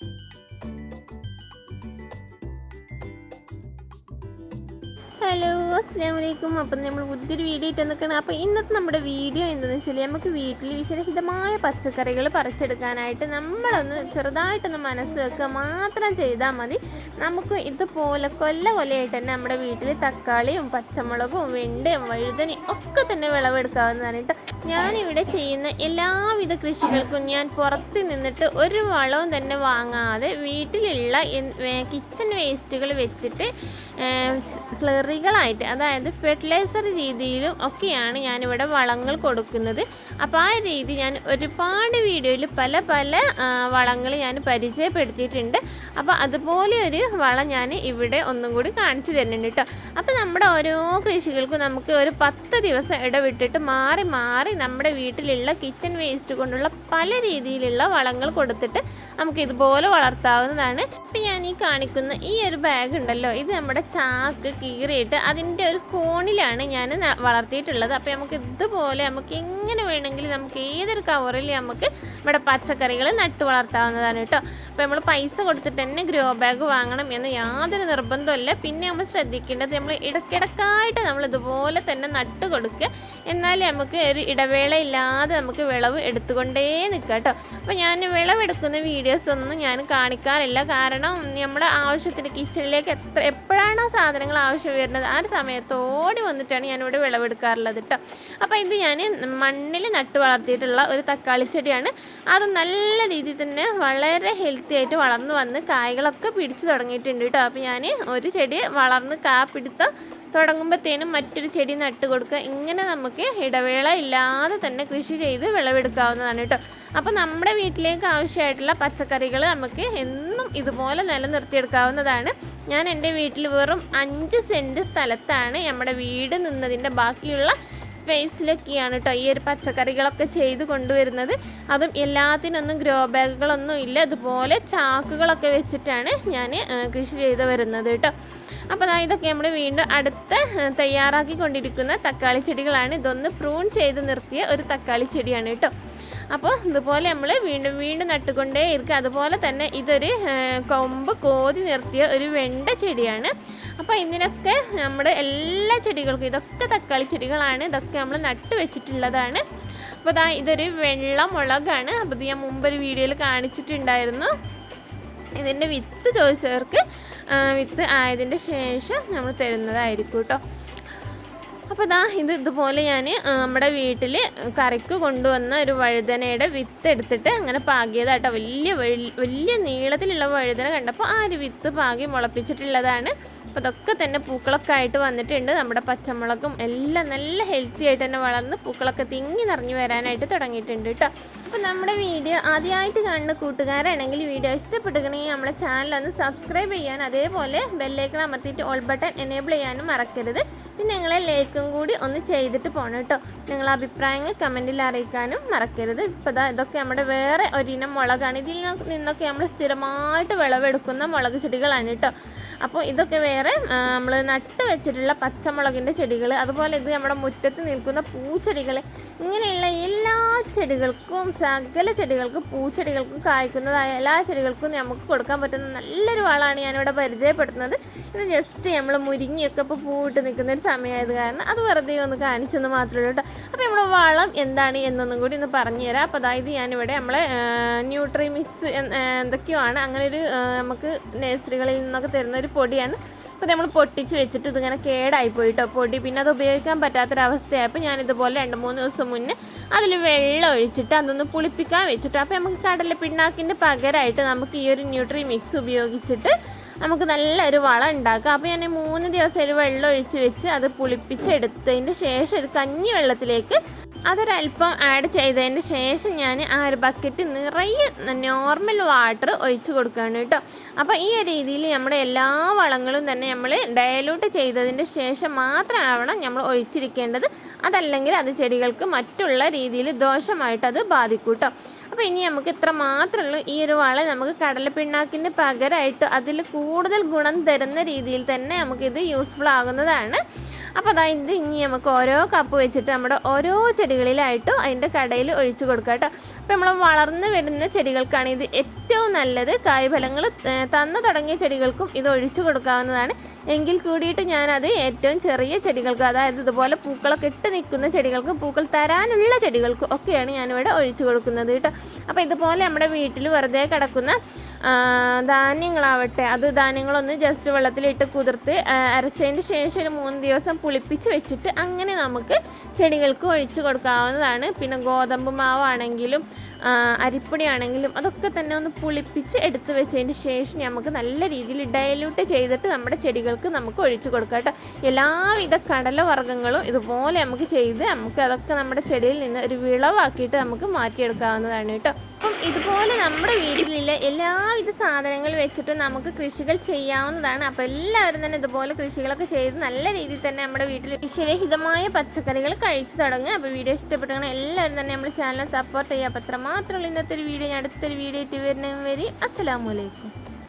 Thank you hello അസ്സാം വലൈക്കും അപ്പം നമ്മൾ പുതിയൊരു വീഡിയോ ഇട്ട് നിൽക്കണം അപ്പോൾ ഇന്നത്തെ നമ്മുടെ വീഡിയോ എന്താണെന്ന് വെച്ചാൽ നമുക്ക് വീട്ടിൽ വിഷരഹിതമായ പച്ചക്കറികൾ പറിച്ചെടുക്കാനായിട്ട് നമ്മളൊന്ന് ചെറുതായിട്ടൊന്ന് മനസ്സ് വെക്കുക മാത്രം ചെയ്താൽ മതി. നമുക്ക് ഇതുപോലെ കൊല്ല കൊല്ലയായിട്ട് തന്നെ നമ്മുടെ വീട്ടിൽ തക്കാളിയും പച്ചമുളകും വെണ്ടയും വഴുതനയും ഒക്കെ തന്നെ വിളവെടുക്കാവുന്നതാണ് കേട്ടോ. ഞാനിവിടെ ചെയ്യുന്ന എല്ലാവിധ കൃഷികൾക്കും ഞാൻ പുറത്ത് നിന്നിട്ട് ഒരു വളവും തന്നെ വാങ്ങാതെ വീട്ടിലുള്ള കിച്ചൺ വേസ്റ്റുകൾ വെച്ചിട്ട് സ്ലറികളായിട്ട് അതായത് ഫെർട്ടിലൈസർ രീതിയിലും ഒക്കെയാണ് ഞാനിവിടെ വളങ്ങൾ കൊടുക്കുന്നത്. അപ്പോൾ ആ രീതി ഞാൻ ഒരുപാട് വീഡിയോയിൽ പല പല വളങ്ങൾ ഞാൻ പരിചയപ്പെടുത്തിയിട്ടുണ്ട്. അപ്പോൾ അതുപോലെ ഒരു വളം ഞാൻ ഇവിടെ ഒന്നും കൂടി കാണിച്ചു തരുന്നുണ്ട് കേട്ടോ അപ്പോൾ നമ്മുടെ ഓരോ കൃഷികൾക്കും നമുക്ക് ഒരു പത്ത് ദിവസം ഇടവിട്ടിട്ട് മാറി മാറി നമ്മുടെ വീട്ടിലുള്ള കിച്ചൺ വേസ്റ്റ് കൊണ്ടുള്ള പല രീതിയിലുള്ള വളങ്ങൾ കൊടുത്തിട്ട് നമുക്ക് ഇതുപോലെ വളർത്താവുന്നതാണ്. ഇപ്പം ഞാൻ ഈ കാണിക്കുന്ന ഈ ഒരു ബാഗ് ഉണ്ടല്ലോ ഇത് നമ്മുടെ ചാക്ക് കീറിയിട്ട് അതിന്റെ ഒരു കോണിലാണ് ഞാൻ വളർത്തിയിട്ടുള്ളത്. അപ്പോൾ നമുക്ക് ഇതുപോലെ നമുക്ക് എങ്ങനെ വേണമെങ്കിലും നമുക്ക് ഏതൊരു കവറിൽ നമുക്ക് ഇവിടെ പച്ചക്കറികൾ നട്ട് വളർത്താവുന്നതാണ് കേട്ടോ. അപ്പോൾ നമ്മൾ പൈസ കൊടുത്തിട്ട് തന്നെ ഗ്രോ ബാഗ് വാങ്ങണം എന്ന് യാതൊരു നിർബന്ധമല്ല പിന്നെ നമ്മൾ ശ്രദ്ധിക്കേണ്ടത് നമ്മൾ ഇടയ്ക്കിടക്കായിട്ട് നമ്മൾ ഇതുപോലെ തന്നെ നട്ട് കൊടുക്കുക. എന്നാലേ നമുക്ക് ഒരു ഇടവേള ഇല്ലാതെ നമുക്ക് വിളവ് എടുത്തുകൊണ്ടേ നിൽക്കുക കേട്ടോ. അപ്പോൾ ഞാൻ വിളവെടുക്കുന്ന വീഡിയോസ് ഒന്നും ഞാൻ കാണിക്കാറില്ല. കാരണം നമ്മുടെ ആവശ്യത്തിന് കിച്ചണിലേക്ക് എത്ര എപ്പോഴാണ് ആ സാധനങ്ങൾ ആവശ്യം വരുന്നത്. ആ ഒരു സമയത്ത് ഓടി വന്നിട്ടാണ് ഞാനിവിടെ വിളവെടുക്കാറുള്ളത് കേട്ടോ അപ്പോൾ ഇത് ഞാൻ മണ്ണിൽ നട്ട് വളർത്തിയിട്ടുള്ള ഒരു തക്കാളി ചെടിയാണ്. അത് നല്ല രീതിയിൽ തന്നെ വളരെ ഹെൽത്തി ആയിട്ട് വളർന്നു വന്ന് കായ്കളൊക്കെ പിടിച്ചു തുടങ്ങിയിട്ടുണ്ട് കേട്ടോ അപ്പോൾ ഞാൻ ഒരു ചെടി വളർന്ന് കാ പിടുത്തം തുടങ്ങുമ്പോഴത്തേനും മറ്റൊരു ചെടി നട്ട് കൊടുക്കുക ഇങ്ങനെ നമുക്ക് ഇടവേള ഇല്ലാതെ തന്നെ കൃഷി ചെയ്ത് വിളവെടുക്കാവുന്നതാണ് കേട്ടോ. അപ്പോൾ നമ്മുടെ വീട്ടിലേക്ക് ആവശ്യമായിട്ടുള്ള പച്ചക്കറികൾ നമുക്ക് എന്നും ഇതുപോലെ നിലനിർത്തിയെടുക്കാവുന്നതാണ്. ഞാൻ എന്റെ വീട്ടിൽ വെറും അഞ്ച് സെന്റ് സ്ഥലത്താണ് നമ്മുടെ വീട് നിന്നതിന്റെ ബാക്കിയുള്ള സ്പേസിലൊക്കെയാണ് കേട്ടോ ഈ ഒരു പച്ചക്കറികളൊക്കെ ചെയ്ത് കൊണ്ടുവരുന്നത്. അതും എല്ലാത്തിനൊന്നും ഗ്രോ ബാഗുകളൊന്നും ഇല്ല. അതുപോലെ ചാക്കുകളൊക്കെ വെച്ചിട്ടാണ് ഞാൻ കൃഷി ചെയ്ത് വരുന്നത് കേട്ടോ അപ്പോൾ ഇതൊക്കെ നമ്മൾ വീണ്ടും അടുത്ത് തയ്യാറാക്കി കൊണ്ടിരിക്കുന്ന തക്കാളി ചെടികളാണ്. ഇതൊന്ന് പ്രൂൺ ചെയ്ത് നിർത്തിയ ഒരു തക്കാളി ചെടിയാണ് കേട്ടോ അപ്പോൾ ഇതുപോലെ നമ്മൾ വീണ്ടും വീണ്ടും നട്ടുകൊണ്ടേ ഇരിക്കുക അതുപോലെ തന്നെ ഇതൊരു കൊമ്പ് കോതി നിർത്തിയ ഒരു വെണ്ട ചെടിയാണ്. അപ്പോൾ ഇതിനൊക്കെ നമ്മുടെ എല്ലാ ചെടികൾക്കും ഇതൊക്കെ തക്കാളി ചെടികളാണ് ഇതൊക്കെ നമ്മൾ നട്ട് വെച്ചിട്ടുള്ളതാണ്. അപ്പോൾ ദാ ഇതൊരു വെള്ള മുളകാണ്. അപ്പോൾ ഇത് ഞാൻ മുമ്പൊരു വീഡിയോയിൽ കാണിച്ചിട്ടുണ്ടായിരുന്നു. ഇതിന്റെ വിത്ത് ചോദിച്ചവർക്ക് വിത്ത് ആയതിന്റെ ശേഷം നമ്മൾ തരുന്നതായിരിക്കും കേട്ടോ. അപ്പോൾ ഇതാ ഇത് ഇതുപോലെ ഞാൻ നമ്മുടെ വീട്ടിൽ കറിക്ക് കൊണ്ടുവന്ന ഒരു വഴുതനയുടെ വിത്ത് എടുത്തിട്ട് അങ്ങനെ പാകിയതാട്ടോ. വലിയ വലിയ നീളത്തിലുള്ള വഴുതന കണ്ടപ്പോൾ ആ ഒരു വിത്ത് പാകി മുളപ്പിച്ചിട്ടുള്ളതാണ്. അപ്പോൾ അതൊക്കെ തന്നെ പൂക്കളൊക്കെ ആയിട്ട് വന്നിട്ടുണ്ട്. നമ്മുടെ പച്ചമുളകും എല്ലാം നല്ല ഹെൽത്തി ആയിട്ട് തന്നെ വളർന്ന് പൂക്കളൊക്കെ തിങ്ങി നിറഞ്ഞു വരാനായിട്ട് തുടങ്ങിയിട്ടുണ്ട് കേട്ടോ അപ്പോൾ നമ്മുടെ വീഡിയോ ആദ്യമായിട്ട് കാണുന്ന കൂട്ടുകാരാണെങ്കിൽ വീഡിയോ ഇഷ്ടപ്പെടുകയാണെങ്കിൽ നമ്മുടെ ചാനൽ ഒന്ന് സബ്സ്ക്രൈബ് ചെയ്യാൻ അതേപോലെ ബെല്ലൈക്കൺ അമർത്തിയിട്ട് ഓൾ ബട്ടൺ എനേബിൾ ചെയ്യാനും മറക്കരുത്. നിങ്ങളെ ലൈക്കും കൂടി ഒന്ന് ചെയ്തിട്ട് പോകണം കേട്ടോ. നിങ്ങളുടെ അഭിപ്രായങ്ങൾ കമന്റിൽ അറിയിക്കാനും മറക്കരുത്. ഇപ്പോൾ ദാ ഇതൊക്കെ നമ്മുടെ വേറെ ഒരിനം മുളകാണ്. ഇതിൽ നിന്നൊക്കെ നമ്മൾ സ്ഥിരമായിട്ട് വിളവെടുക്കുന്ന മുളക് ചെടികളാണ് കേട്ടോ. അപ്പോൾ ഇതൊക്കെ വേറെ നമ്മൾ നട്ട് വെച്ചിട്ടുള്ള പച്ചമുളകിന്റെ ചെടികൾ അതുപോലെ ഇത് നമ്മുടെ മുറ്റത്ത് നിൽക്കുന്ന പൂച്ചെടികൾ ഇങ്ങനെയുള്ള എല്ലാ ചെടികൾക്കും സകല ചെടികൾക്കും പൂച്ചെടികൾക്കും കായ്ക്കുന്നതായ എല്ലാ ചെടികൾക്കും നമുക്ക് കൊടുക്കാൻ പറ്റുന്ന നല്ലൊരു വളമാണ് ഞാനിവിടെ പരിചയപ്പെടുത്തുന്നത്. ഇത് ജസ്റ്റ് നമ്മൾ മുരിങ്ങിയൊക്കെ ഇപ്പോൾ പൂവിട്ട് നിൽക്കുന്ന ഒരു സമയമായത് കാരണം അത് വെറുതെ ഒന്ന് കാണിച്ചെന്ന് മാത്രമേ ഉള്ളൂ കേട്ടോ. അപ്പോൾ നമ്മുടെ വളം എന്താണ് എന്നൊന്നും കൂടി ഒന്ന് പറഞ്ഞു തരാം. അപ്പോൾ അതായത് ഞാനിവിടെ നമ്മളെ ന്യൂട്രി മിക്സ് എന്തൊക്കെയോ ആണ്. അങ്ങനെ ഒരു നമുക്ക് നഴ്സറികളിൽ നിന്നൊക്കെ തരുന്ന ഒരു പൊടിയാണ്. അപ്പോൾ നമ്മൾ പൊട്ടിച്ച് വെച്ചിട്ട് ഇതിങ്ങനെ കേടായി പോയിട്ടോ പൊടി. പിന്നെ അത് ഉപയോഗിക്കാൻ പറ്റാത്തൊരവസ്ഥയായപ്പോൾ ഞാൻ ഇതുപോലെ രണ്ട് മൂന്ന് ദിവസം മുന്നേ അതിൽ വെള്ളം ഒഴിച്ചിട്ട് അതൊന്ന് പുളിപ്പിക്കാൻ വെച്ചിട്ട്. അപ്പോൾ നമുക്ക് കടല പിണ്ണാക്കിന്റെ പകരമായിട്ട് നമുക്ക് ഈ ഒരു ന്യൂട്രി മിക്സ് ഉപയോഗിച്ചിട്ട് നമുക്ക് നല്ലൊരു വളം ഉണ്ടാക്കാം. അപ്പോൾ ഞാൻ മൂന്ന് ദിവസം ഒരു വെള്ളം ഒഴിച്ച് വെച്ച് അത് പുളിപ്പിച്ചെടുത്തതിന്റെ ശേഷം ഒരു കഞ്ഞി വെള്ളത്തിലേക്ക് അതൊരല്പം ആഡ് ചെയ്തതിന് ശേഷം ഞാൻ ആ ഒരു ബക്കറ്റ് നിറയെ നോർമൽ വാട്ടർ ഒഴിച്ച് കൊടുക്കുകയാണ് കേട്ടോ. അപ്പോൾ ഈ ഒരു രീതിയിൽ നമ്മുടെ എല്ലാ വളങ്ങളും തന്നെ നമ്മൾ ഡയലൂട്ട് ചെയ്തതിന് ശേഷം മാത്രമാവണം നമ്മൾ ഒഴിച്ചിരിക്കേണ്ടത്. അതല്ലെങ്കിൽ അത് ചെടികൾക്ക് മറ്റുള്ള രീതിയിൽ ദോഷമായിട്ട് അത് ബാധിക്കും കേട്ടോ. അപ്പോൾ ഇനി നമുക്ക് ഇത്ര മാത്രമുള്ളൂ ഈ ഒരു വള നമുക്ക് കടലപ്പിണ്ണാക്കിന് പകരമായിട്ട് അതിൽ കൂടുതൽ ഗുണം തരുന്ന രീതിയിൽ തന്നെ നമുക്കിത് യൂസ്ഫുൾ ആകുന്നതാണ്. അപ്പോൾ അതാ ഇത് ഇനി നമുക്ക് ഓരോ കപ്പ് വെച്ചിട്ട് നമ്മുടെ ഓരോ ചെടികളിലായിട്ടും അതിന്റെ കടയിൽ ഒഴിച്ചു കൊടുക്കുക കേട്ടോ. അപ്പോൾ നമ്മൾ വളർന്നു വരുന്ന ചെടികൾക്കാണ് ഇത് ഏറ്റവും നല്ലത്. കായ്ഫലങ്ങൾ തന്നു തുടങ്ങിയ ചെടികൾക്കും ഇത് ഒഴിച്ചു കൊടുക്കാവുന്നതാണ്. എങ്കിൽ കൂടിയിട്ട് ഞാനത് ഏറ്റവും ചെറിയ ചെടികൾക്ക് അതായത് ഇതുപോലെ പൂക്കളൊക്കെ ഇട്ട് നിൽക്കുന്ന ചെടികൾക്കും പൂക്കൾ തരാനുള്ള ചെടികൾക്കും ഒക്കെയാണ് ഞാനിവിടെ ഒഴിച്ചു കൊടുക്കുന്നത് കേട്ടോ. അപ്പോൾ ഇതുപോലെ നമ്മുടെ വീട്ടിൽ വെറുതെ കിടക്കുന്ന ധാന്യങ്ങളാവട്ടെ. അത് ധാന്യങ്ങളൊന്ന് ജസ്റ്റ് വെള്ളത്തിലിട്ട് കുതിർത്ത് അരച്ചതിന് ശേഷം ഒരു മൂന്ന് ദിവസം പുളിപ്പിച്ച് വെച്ചിട്ട് അങ്ങനെ നമുക്ക് ചെടികൾക്ക് ഒഴിച്ചു കൊടുക്കാവുന്നതാണ്. പിന്നെ ഗോതമ്പ് മാവാണെങ്കിലും ആ, അരിപ്പൊടി ആണെങ്കിലും അതൊക്കെ തന്നെ ഒന്ന് പുളിപ്പിച്ച് എടുത്ത് വെച്ചതിന് ശേഷം നമുക്ക് നല്ല രീതിയിൽ ഡയലൂട്ട് ചെയ്തിട്ട് നമ്മുടെ ചെടികൾക്ക് നമുക്ക് ഒഴിച്ചു കൊടുക്കാം കേട്ടോ. എല്ലാവിധ കടലവർഗങ്ങളും ഇതുപോലെ നമുക്ക് ചെയ്ത് നമുക്ക് അതൊക്കെ നമ്മുടെ ചെടിയിൽ നിന്ന് ഒരു വിളവാക്കിയിട്ട് നമുക്ക് മാറ്റിയെടുക്കാവുന്നതാണ് കേട്ടോ. അപ്പം ഇതുപോലെ നമ്മുടെ വീട്ടിലുള്ള എല്ലാവിധ സാധനങ്ങൾ വെച്ചിട്ട് നമുക്ക് കൃഷികൾ ചെയ്യാവുന്നതാണ്. അപ്പോൾ എല്ലാവരും തന്നെ ഇതുപോലെ കൃഷികളൊക്കെ ചെയ്ത് നല്ല രീതിയിൽ തന്നെ നമ്മുടെ വീട്ടിൽ വിഷരഹിതമായ പച്ചക്കറികൾ കഴിച്ചു തുടങ്ങുക. അപ്പോൾ വീഡിയോ ഇഷ്ടപ്പെട്ടങ്ങനെ എല്ലാവരും തന്നെ നമ്മുടെ ചാനൽ സപ്പോർട്ട് ചെയ്യുക. അപ്പോൾ മാത്രമുള്ള ഇന്നത്തെ ഒരു വീഡിയോ ഞാൻ അടുത്തൊരു വീഡിയോ ആയിട്ട് വരുന്നതും വരെ അസ്സലാമലൈക്കും